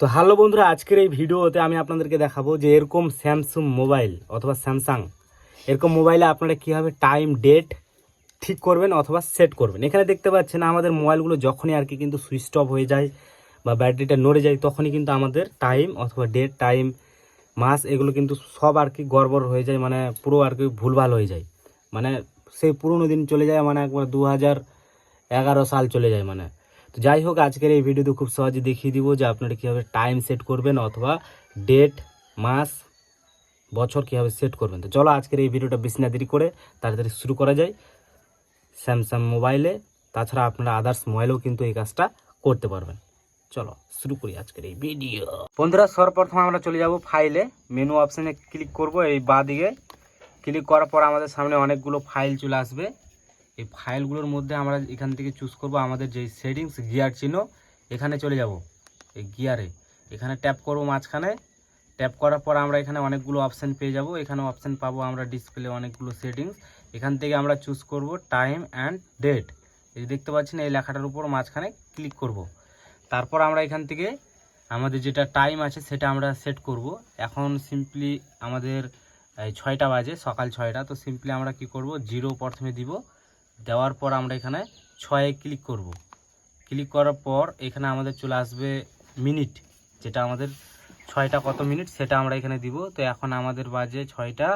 তো হ্যালো বন্ধুরা, আজকের এই ভিডিওতে আমি আপনাদেরকে দেখাবো যে এরকম স্যামসুং মোবাইল অথবা স্যামসাং এরকম মোবাইলে আপনারা কীভাবে টাইম ডেট ঠিক করবেন অথবা সেট করবেন। এখানে দেখতে পাচ্ছেন আমাদের মোবাইলগুলো যখনই আর কি কিন্তু সুইচ অফ হয়ে যায় বা ব্যাটারিটা নড়ে যায়, তখনই কিন্তু আমাদের টাইম অথবা ডেট টাইম মাস এগুলো কিন্তু সব আর কি গড়বড় হয়ে যায় মানে পুরো আর কি ভুলভাল হয়ে যায়। মানে সেই পুরনো দিন চলে যায় মানে একবার দু হাজার এগারো সাল চলে যায় মানে। তো যাই হোক, আজকের এই ভিডিওতে খুব সহজে দেখিয়ে দিব যে আপনারা কীভাবে টাইম সেট করবেন অথবা ডেট মাস, বছর কীভাবে সেট করবেন। তো চলো আজকের এই ভিডিওটা বেশি না দেরি করে তাড়াতাড়ি শুরু করা যায়। স্যামসাং মোবাইলে তাছাড়া আপনারা আদার্স মোবাইলেও কিন্তু এই কাজটা করতে পারবেন। চলো শুরু করি আজকের এই ভিডিও বন্ধুরা, সর্বপ্রথম আমরা চলে যাব ফাইলে মেনু অপশানে ক্লিক করব। এই বাঁ দিকে ক্লিক করার পর আমাদের সামনে অনেকগুলো ফাইল চলে আসবে। এই ফাইলগুলোর মধ্যে আমরা এখান থেকে চুজ করব আমাদের যে সেটিংস গিয়ার চিহ্ন, এখানে চলে যাব, এই গিয়ারে এখানে ট্যাপ করব মাঝখানে ট্যাপ করার পর আমরা এখানে অনেকগুলো অপশান পেয়ে যাব। এখানে অপশান পাবো আমরা ডিসপ্লে অনেকগুলো সেটিংস এখান থেকে আমরা চুজ করব টাইম অ্যান্ড ডেট এই দেখতে পাচ্ছেন, এই লেখাটার উপর মাঝখানে ক্লিক করব। তারপর আমরা এখান থেকে আমাদের যেটা টাইম আছে সেটা আমরা সেট করব। এখন সিম্পলি আমাদের ছয়টা বাজে, সকাল ছয়টা, তো সিম্পলি আমরা কি করব জিরো প্রথমে দিব। দেওয়ার পর আমরা এখানে ছয়ে ক্লিক করব। ক্লিক করার পর এখানে আমাদের চলে আসবে মিনিট যেটা আমাদের ছয়টা কত মিনিট সেটা আমরা এখানে দিব। তো এখন আমাদের বাজে ছয়টা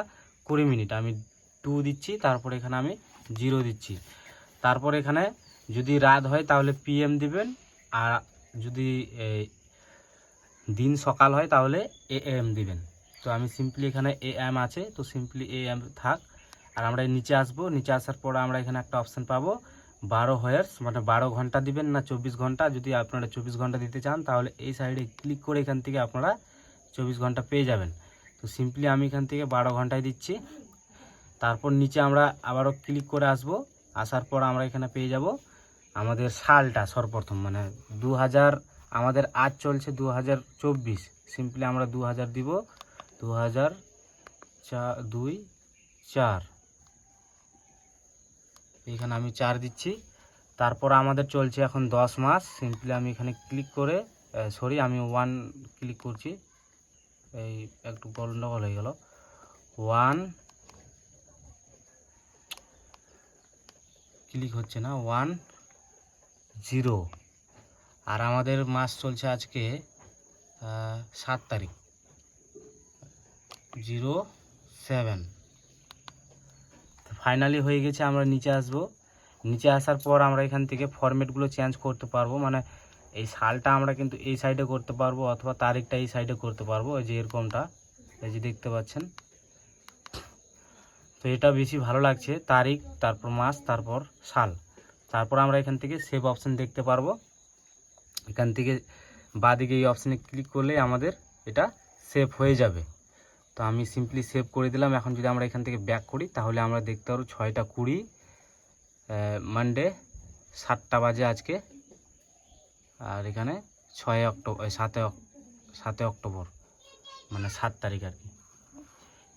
কুড়ি মিনিট আমি টু দিচ্ছি, তারপর এখানে আমি জিরো দিচ্ছি। তারপর এখানে যদি রাত হয় তাহলে পিএম দিবেন, আর যদি দিন সকাল হয় তাহলে এ এম দিবেন। তো আমি সিম্পলি এখানে এ এম আছে, তো সিম্পলি এ এম থাক। আর আমরা নিচে আসব। নিচে আসার পর আমরা এখানে একটা অপশান পাবো। বারো হায়ার্স মানে বারো ঘণ্টা দিবেন না চব্বিশ ঘণ্টা। যদি আপনারা চব্বিশ ঘণ্টা দিতে চান, তাহলে এই সাইডে ক্লিক করে এখান থেকে আপনারা চব্বিশ ঘণ্টা পেয়ে যাবেন। তো সিম্পলি আমি এখান থেকে বারো ঘন্টায় দিচ্ছি। তারপর নিচে আমরা আবারও ক্লিক করে আসব। আসার পর আমরা এখানে পেয়ে যাব আমাদের সালটা সর্বপ্রথম মানে দু হাজার আমাদের আজ চলছে দু হাজার চব্বিশ। সিম্পলি আমরা দু হাজার দিব দু দুই, চার। এখানে আমি চার দিচ্ছি। তারপর আমাদের চলছে এখন দশ মাস। সিম্পলি আমি এখানে ক্লিক করে সরি আমি ওয়ান ক্লিক করছি। এই একটু গন্ডগোল হয়ে গেল। ওয়ান ক্লিক হচ্ছে না ওয়ান জিরো আর আমাদের মাস চলছে আজকে সাত তারিখ। জিরো সেভেন ফাইনালি হয়ে গেছে, আমরা নিচে আসব। নিচে আসার পর আমরা এখান থেকে ফরম্যাটগুলো চেঞ্জ করতে পারব। মানে এই সালটা আমরা কিন্তু এই সাইডে করতে পারব অথবা তারিখটা এই সাইডে করতে পারব, এই যে এরকমটা। এই যে দেখতে পাচ্ছেন। তো এটা বেশি ভালো লাগছে, তারিখ, তারপর মাস, তারপর সাল। তারপর আমরা এখান থেকে সেভ অপশান দেখতে পারব। এখান থেকে বাদিকে এই অপশানে ক্লিক করলে আমাদের এটা সেভ হয়ে যাবে। তো আমি সিম্পলি সেভ করে দিলাম। এখন যদি আমরা এখান থেকে ব্যাক করি, তাহলে আমরা দেখতে পারব ছয়টা কুড়ি মানডে সাতটা বাজে আজকে, আর এখানে ছয় অক্টোবর সাতে সাতে অক্টোবর মানে সাত তারিখ আর কি।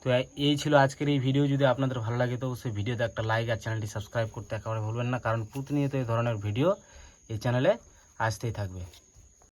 তো এই ছিল আজকের এই ভিডিও যদি আপনাদের ভালো লাগে তো অবশ্যই ভিডিওতে একটা লাইক আর চ্যানেলটি সাবস্ক্রাইব করতে একেবারে ভুলবেন না, কারণ প্রতিনিয়ত এই ধরনের ভিডিও এই চ্যানেলে আসতেই থাকবে।